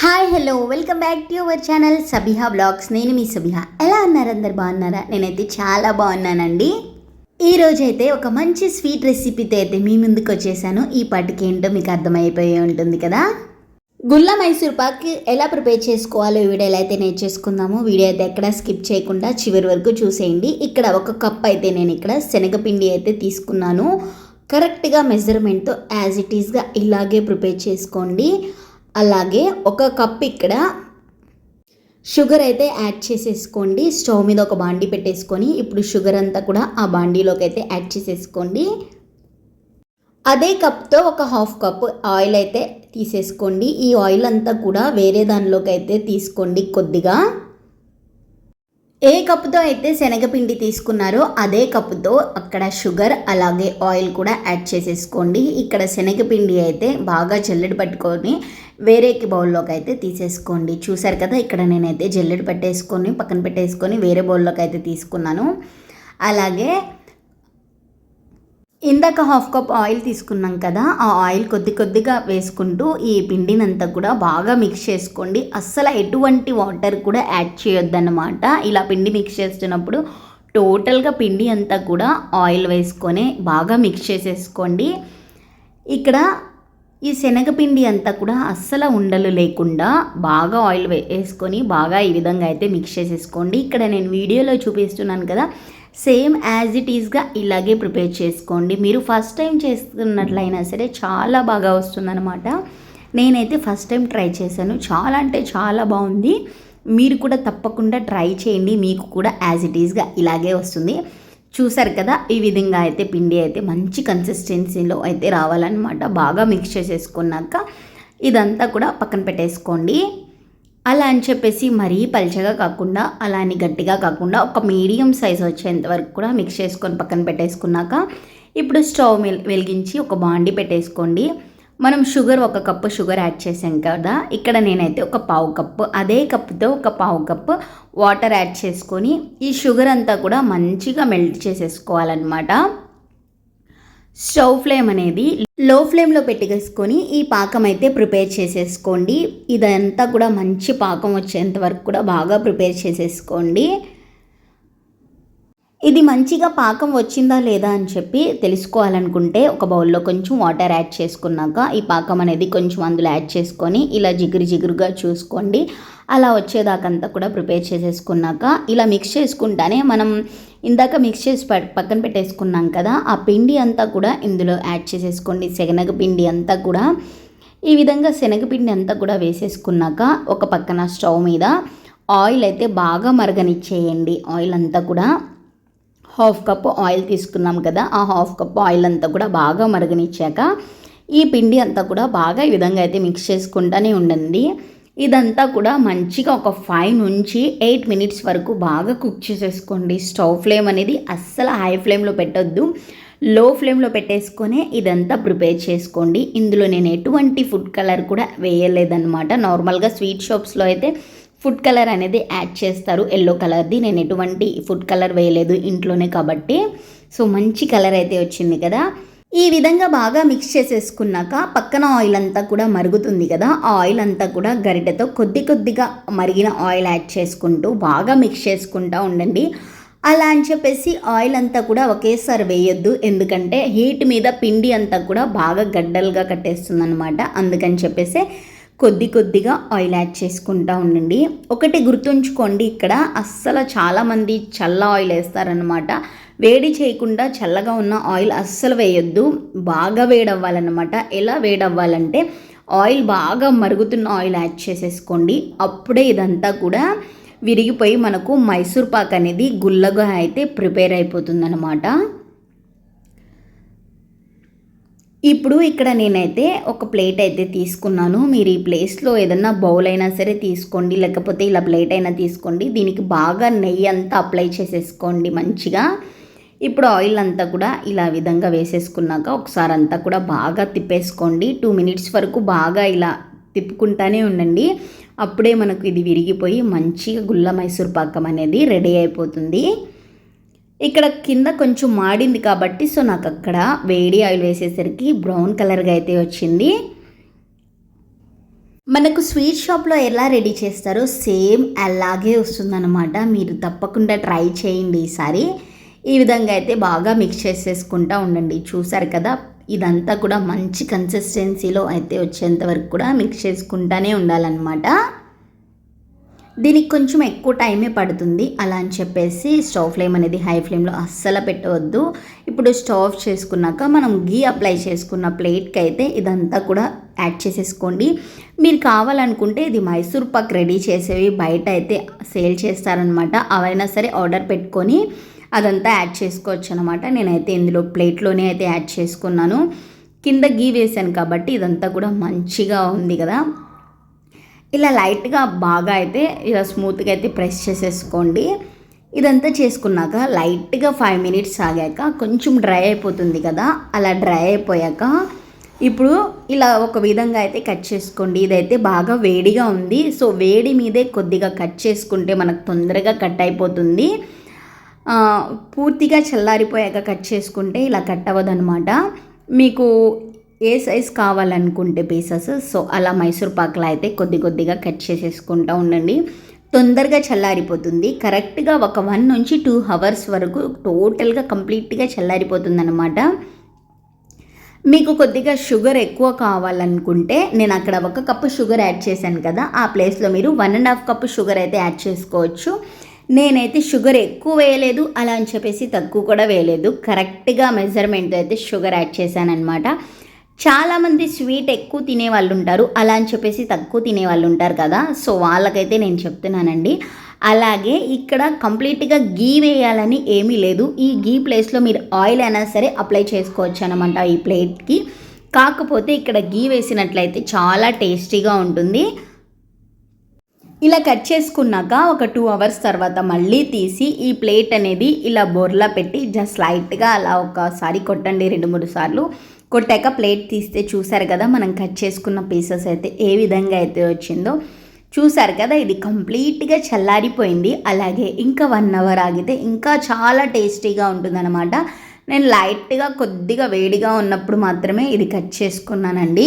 Hi hello welcome back to your channel Sabiha vlogs నేను మీ సబిహా ఎలా ఉన్నారు అందరు? బాగున్నారా? నేనైతే చాలా బాగున్నానండి. ఈ రోజైతే ఒక మంచి స్వీట్ రెసిపీతో అయితే మీ ముందుకు వచ్చేసాను. ఈ పాటికి ఏంటో మీకు అర్థమైపోయి ఉంటుంది కదా? గుల్ల మైసూర్ పాక్ ఎలా ప్రిపేర్ చేసుకోవాలో ఈ వీడియోలో అయితే నేర్చేసుకుందాము వీడియో అయితే ఎక్కడ స్కిప్ చేయకుండా చివరి వరకు చూసేయండి. ఇక్కడ ఒక కప్ అయితే నేను ఇక్కడ శనగపిండి అయితే తీసుకున్నాను. కరెక్ట్గా మెజర్మెంట్తో యాజ్ ఇట్ ఈస్గా ఇలాగే ప్రిపేర్ చేసుకోండి. అలాగే ఒక కప్ ఇక్కడ షుగర్ అయితే యాడ్ చేసేసుకోండి. స్టవ్ మీద ఒక బాండీ పెట్టేసుకొని ఇప్పుడు షుగర్ అంతా కూడా ఆ బాండీలోకి అయితే యాడ్ చేసేసుకోండి. అదే కప్తో ఒక హాఫ్ కప్ ఆయిల్ అయితే తీసేసుకోండి. ఈ ఆయిల్ అంతా కూడా వేరే దానిలోకి అయితే తీసుకోండి కొద్దిగా. ఏ కప్పుతో అయితే శనగపిండి తీసుకున్నారో అదే కప్పుతో అక్కడ షుగర్ అలాగే ఆయిల్ కూడా యాడ్ చేసేసుకోండి. ఇక్కడ శనగపిండి అయితే బాగా జల్లెడు పట్టుకొని వేరేకి బౌల్లోకి అయితే తీసేసుకోండి. చూసారు కదా ఇక్కడ నేనైతే జల్లెడు పెట్టేసుకొని పక్కన పెట్టేసుకొని వేరే బౌల్లోకి అయితే తీసుకున్నాను. అలాగే ఇందాక హాఫ్ కప్ ఆయిల్ తీసుకున్నాం కదా ఆ ఆయిల్ కొద్ది కొద్దిగా వేసుకుంటూ ఈ పిండినంతా కూడా బాగా మిక్స్ చేసుకోండి. అస్సలు ఎటువంటి వాటర్ కూడా యాడ్ చేయొద్దన్నమాట. ఇలా పిండి మిక్స్ చేస్తున్నప్పుడు టోటల్గా పిండి అంతా కూడా ఆయిల్ వేసుకొని బాగా మిక్స్ చేసేసుకోండి. ఇక్కడ ఈ శనగపిండి అంతా కూడా అస్సలు ఉండలు లేకుండా బాగా ఆయిల్ వేసుకొని బాగా ఈ విధంగా అయితే మిక్స్ చేసేసుకోండి. ఇక్కడ నేను వీడియోలో చూపిస్తున్నాను కదా సేమ్ యాజ్ ఇట్ ఈస్గా ఇలాగే ప్రిపేర్ చేసుకోండి. మీరు ఫస్ట్ టైం చేస్తున్నట్లయినా సరే చాలా బాగా వస్తుందన్నమాట. నేనైతే ఫస్ట్ టైం ట్రై చేశాను. చాలా అంటే చాలా బాగుంది. మీరు కూడా తప్పకుండా ట్రై చేయండి. మీకు కూడా యాజ్ ఇట్ ఈస్గా ఇలాగే వస్తుంది. చూసారు కదా? ఈ విధంగా అయితే పిండి అయితే మంచి కన్సిస్టెన్సీలో అయితే రావాలన్నమాట. బాగా మిక్స్ చేసేసుకున్నాక ఇదంతా కూడా పక్కన పెట్టేసుకోండి. అలా అని చెప్పేసి మరీ పల్చగా కాకుండా అలా అని గట్టిగా కాకుండా ఒక మీడియం సైజ్ వచ్చేంత వరకు కూడా మిక్స్ చేసుకొని పక్కన పెట్టేసుకున్నాక ఇప్పుడు స్టవ్ వెలిగించి ఒక బాండి పెట్టేసుకోండి. మనం షుగర్ ఒక కప్పు షుగర్ యాడ్ చేసాం కదా ఇక్కడ నేనైతే ఒక పావు కప్పు అదే కప్పుతో ఒక పావు కప్పు వాటర్ యాడ్ చేసుకొని ఈ షుగర్ అంతా కూడా మంచిగా మెల్ట్ చేసేసుకోవాలన్నమాట. స్టవ్ ఫ్లేమ్ అనేది లో ఫ్లేమ్లో పెట్టేసుకొని ఈ పాకం అయితే ప్రిపేర్ చేసేసుకోండి. ఇదంతా కూడా మంచి పాకం వచ్చేంత వరకు కూడా బాగా ప్రిపేర్ చేసేసుకోండి. ఇది మంచిగా పాకం వచ్చిందా లేదా అని చెప్పి తెలుసుకోవాలనుకుంటే ఒక బౌల్లో కొంచెం వాటర్ యాడ్ చేసుకున్నాక ఈ పాకం అనేది కొంచెం అందులో యాడ్ చేసుకొని ఇలా జిగురు జిగురుగా చూసుకోండి. అలా వచ్చేదాకంతా కూడా ప్రిపేర్ చేసేసుకున్నాక ఇలా మిక్స్ చేసుకుంటానే మనం ఇందాక మిక్స్ చేసి పక్కన పెట్టేసుకున్నాం కదా ఆ పిండి అంతా కూడా ఇందులో యాడ్ చేసేసుకోండి. శనగ పిండి అంతా కూడా. ఈ విధంగా శనగపిండి అంతా కూడా వేసేసుకున్నాక ఒక పక్కన స్టవ్ మీద ఆయిల్ అయితే బాగా మరగనిచ్చేయండి. ఆయిల్ అంతా కూడా హాఫ్ కప్ ఆయిల్ తీసుకున్నాం కదా ఆ హాఫ్ కప్ ఆయిల్ అంతా కూడా బాగా మరగనిచ్చాక ఈ పిండి అంతా కూడా బాగా ఈ విధంగా అయితే మిక్స్ చేసుకుంటూనే ఉండండి. ఇదంతా కూడా మంచిగా ఒక ఫైవ్ నుంచి ఎయిట్ మినిట్స్ వరకు బాగా కుక్ చేసేసుకోండి. స్టవ్ ఫ్లేమ్ అనేది అస్సలు హై ఫ్లేమ్లో పెట్టొద్దు. లో ఫ్లేమ్లో పెట్టేసుకొని ఇదంతా ప్రిపేర్ చేసుకోండి. ఇందులో నేను ఎటువంటి ఫుడ్ కలర్ కూడా వేయలేదన్నమాట. నార్మల్గా స్వీట్ షాప్స్లో అయితే ఫుడ్ కలర్ అనేది యాడ్ చేస్తారు. ఎల్లో కలర్ది. నేను ఎటువంటి ఫుడ్ కలర్ వేయలేదు ఇంట్లోనే కాబట్టి. సో మంచి కలర్ అయితే వచ్చింది కదా. ఈ విధంగా బాగా మిక్స్ చేసేసుకున్నాక పక్కన ఆయిల్ అంతా కూడా మరుగుతుంది కదా. ఆ ఆయిల్ అంతా కూడా గరిటెతో కొద్ది కొద్దిగా మరిగిన ఆయిల్ యాడ్ చేసుకుంటూ బాగా మిక్స్ చేసుకుంటూ ఉండండి. అలా అని చెప్పేసి ఆయిల్ అంతా కూడా ఒకేసారి వేయొద్దు. ఎందుకంటే హీట్ మీద పిండి అంతా కూడా బాగా గడ్డలుగా కట్టేస్తుంది అనమాట అందుకని చెప్పేసి కొద్ది కొద్దిగా ఆయిల్ యాడ్ చేసుకుంటూ ఉండండి. ఒకటి గుర్తుంచుకోండి ఇక్కడ అస్సలు చాలామంది చల్ల ఆయిల్ వేస్తారనమాట వేడి చేయకుండా చల్లగా ఉన్న ఆయిల్ అస్సలు వేయొద్దు. బాగా వేడవ్వాలన్నమాట. ఎలా వేడవ్వాలంటే ఆయిల్ బాగా మరుగుతున్న ఆయిల్ యాడ్ చేసేసుకోండి. అప్పుడే ఇదంతా కూడా విరిగిపోయి మనకు మైసూర్ పాక్ అనేది గుల్లగా అయితే ప్రిపేర్ అయిపోతుందన్నమాట. ఇప్పుడు ఇక్కడ నేనైతే ఒక ప్లేట్ అయితే తీసుకున్నాను. మీరు ఈ ప్లేస్లో ఏదన్నా బౌల్ అయినా సరే తీసుకోండి. లేకపోతే ఇలా ప్లేట్ అయినా తీసుకోండి. దీనికి బాగా నెయ్యి అంతా అప్లై చేసేసుకోండి మంచిగా. ఇప్పుడు ఆయిల్ అంతా కూడా ఇలా విధంగా వేసేసుకున్నాక ఒకసారి అంతా కూడా బాగా తిప్పేసుకోండి. టూ మినిట్స్ వరకు బాగా ఇలా తిప్పుకుంటానే ఉండండి. అప్పుడే మనకు ఇది విరిగిపోయి మంచిగా గుల్ల మైసూర్ పాకం అనేది రెడీ అయిపోతుంది. ఇక్కడ కింద కొంచెం మాడింది కాబట్టి సో నాకు అక్కడ వేడి ఆయిల్ వేసేసరికి బ్రౌన్ కలర్గా అయితే వచ్చింది. మనకు స్వీట్ షాప్లో ఎలా రెడీ చేస్తారో సేమ్ అలాగే వస్తుందన్నమాట. మీరు తప్పకుండా ట్రై చేయండి ఈసారి. ఈ విధంగా అయితే బాగా మిక్స్ చేసేసుకుంటూ ఉండండి. చూసారు కదా ఇదంతా కూడా మంచి కన్సిస్టెన్సీలో అయితే వచ్చేంత వరకు కూడా మిక్స్ చేసుకుంటానే ఉండాలన్నమాట. దీనికి కొంచెం ఎక్కువ టైమే పడుతుంది. అలా అని చెప్పేసి స్టవ్ ఫ్లేమ్ అనేది హై ఫ్లేమ్లో అస్సలు పెట్టవద్దు. ఇప్పుడు స్టవ్ చేసుకున్నాక మనం గీ అప్లై చేసుకున్న ప్లేట్కి అయితే ఇదంతా కూడా యాడ్ చేసేసుకోండి. మీరు కావాలనుకుంటే ఇది మైసూర్ పాక్ రెడీ చేసేవి బయట అయితే సేల్ చేస్తారనమాట. అవైనా సరే ఆర్డర్ పెట్టుకొని అదంతా యాడ్ చేసుకోవచ్చు అనమాట. నేనైతే ఇందులో ప్లేట్లోనే అయితే యాడ్ చేసుకున్నాను. కింద గీ వేసాను కాబట్టి ఇదంతా కూడా మంచిగా ఉంది కదా. ఇలా లైట్గా బాగా అయితే ఇలా స్మూత్గా అయితే ప్రెస్ చేసేసుకోండి. ఇదంతా చేసుకున్నాక లైట్గా ఫైవ్ మినిట్స్ ఆగాక కొంచెం డ్రై అయిపోతుంది కదా అలా డ్రై అయిపోయాక ఇప్పుడు ఇలా ఒక విధంగా అయితే కట్ చేసుకోండి. ఇదైతే బాగా వేడిగా ఉంది. సో వేడి మీదే కొద్దిగా కట్ చేసుకుంటే మనకు తొందరగా కట్ అయిపోతుంది. పూర్తిగా చల్లారిపోయాక కట్ చేసుకుంటే ఇలా కట్ అవ్వదనమాట మీకు ఏ సైజ్ కావాలనుకుంటే పీసెస్ సో అలా మైసూర్ పాక్లో అయితే కొద్ది కొద్దిగా కట్ చేసేసుకుంటూ ఉండండి. తొందరగా చల్లారిపోతుంది. కరెక్ట్గా ఒక వన్ నుంచి టూ అవర్స్ వరకు టోటల్గా కంప్లీట్గా చల్లారిపోతుంది అనమాట మీకు కొద్దిగా షుగర్ ఎక్కువ కావాలనుకుంటే నేను అక్కడ ఒక కప్పు షుగర్ యాడ్ చేశాను కదా ఆ ప్లేస్లో మీరు one and half cup sugar అయితే యాడ్ చేసుకోవచ్చు. నేనైతే షుగర్ ఎక్కువ వేయలేదు అలా అని చెప్పేసి తక్కువ కూడా వేయలేదు. కరెక్ట్గా మెజర్మెంట్తో అయితే షుగర్ యాడ్ చేశాను అనమాట చాలామంది స్వీట్ ఎక్కువ తినే వాళ్ళు ఉంటారు అలా అని చెప్పేసి తక్కువ తినే వాళ్ళు ఉంటారు కదా. సో వాళ్ళకైతే నేను చెప్తున్నానండి. అలాగే ఇక్కడ కంప్లీట్గా గీ వేయాలని ఏమీ లేదు. ఈ గీ ప్లేస్లో మీరు ఆయిల్ అయినా సరే అప్లై చేసుకోవచ్చు అనమాట ఈ ప్లేట్కి. కాకపోతే ఇక్కడ గీ వేసినట్లయితే చాలా టేస్టీగా ఉంటుంది. ఇలా కట్ చేసుకున్నాక ఒక టూ అవర్స్ తర్వాత మళ్ళీ తీసి ఈ ప్లేట్ అనేది ఇలా బొర్లా పెట్టి జస్ట్ లైట్గా అలా ఒకసారి కొట్టండి రెండు మూడు సార్లు. కొట్టాక ప్లేట్ తీస్తే చూసారు కదా మనం కట్ చేసుకున్న పీసెస్ అయితే ఏ విధంగా అయితే వచ్చిందో. చూసారు కదా ఇది కంప్లీట్గా చల్లారిపోయింది. అలాగే ఇంకా వన్ అవర్ ఆగితే ఇంకా చాలా టేస్టీగా ఉంటుందన్నమాట. నేను లైట్గా కొద్దిగా వేడిగా ఉన్నప్పుడు మాత్రమే ఇది కట్ చేసుకున్నానండి.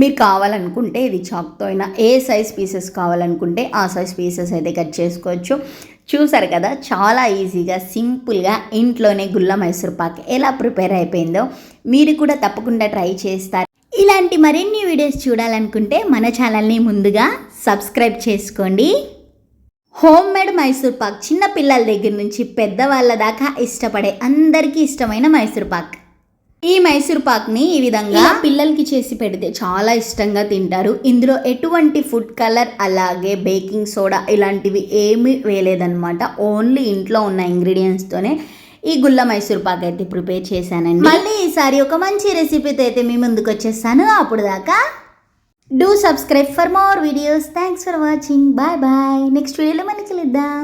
మీరు కావాలనుకుంటే ఇది చాక్తో అయినా ఏ సైజ్ పీసెస్ కావాలనుకుంటే ఆ సైజ్ పీసెస్ అయితే కట్ చేసుకోవచ్చు. చూసారు కదా చాలా ఈజీగా సింపుల్గా ఇంట్లోనే గుల్ల మైసూర్ పాక్ ఎలా ప్రిపేర్ అయిపోయిందో మీరు కూడా తప్పకుండా ట్రై చేస్తారు. ఇలాంటి మరిన్ని వీడియోస్ చూడాలనుకుంటే మన ఛానల్ని ముందుగా సబ్స్క్రైబ్ చేసుకోండి. హోమ్ మేడ్ మైసూర్ పాక్ చిన్న పిల్లల దగ్గర నుంచి పెద్దవాళ్ళ దాకా ఇష్టపడే అందరికీ ఇష్టమైన మైసూర్ పాక్. ఈ మైసూర్ పాక్ని ఈ విధంగా పిల్లలకి చేసి పెడితే చాలా ఇష్టంగా తింటారు. ఇందులో ఎటువంటి ఫుడ్ కలర్ అలాగే బేకింగ్ సోడా ఇలాంటివి ఏమీ వేయలేదన్నమాట. ఓన్లీ ఇంట్లో ఉన్న ఇంగ్రీడియంట్స్తోనే ఈ గుల్ల మైసూర్ పాక్ అయితే ప్రిపేర్ చేశానండి. మళ్ళీ ఈసారి ఒక మంచి రెసిపీతో అయితే మీ ముందుకు వచ్చేస్తాను. అప్పుడు దాకా do subscribe for more videos thanks for watching bye bye next వీడియోలో మళ్ళీ కలుద్దాం.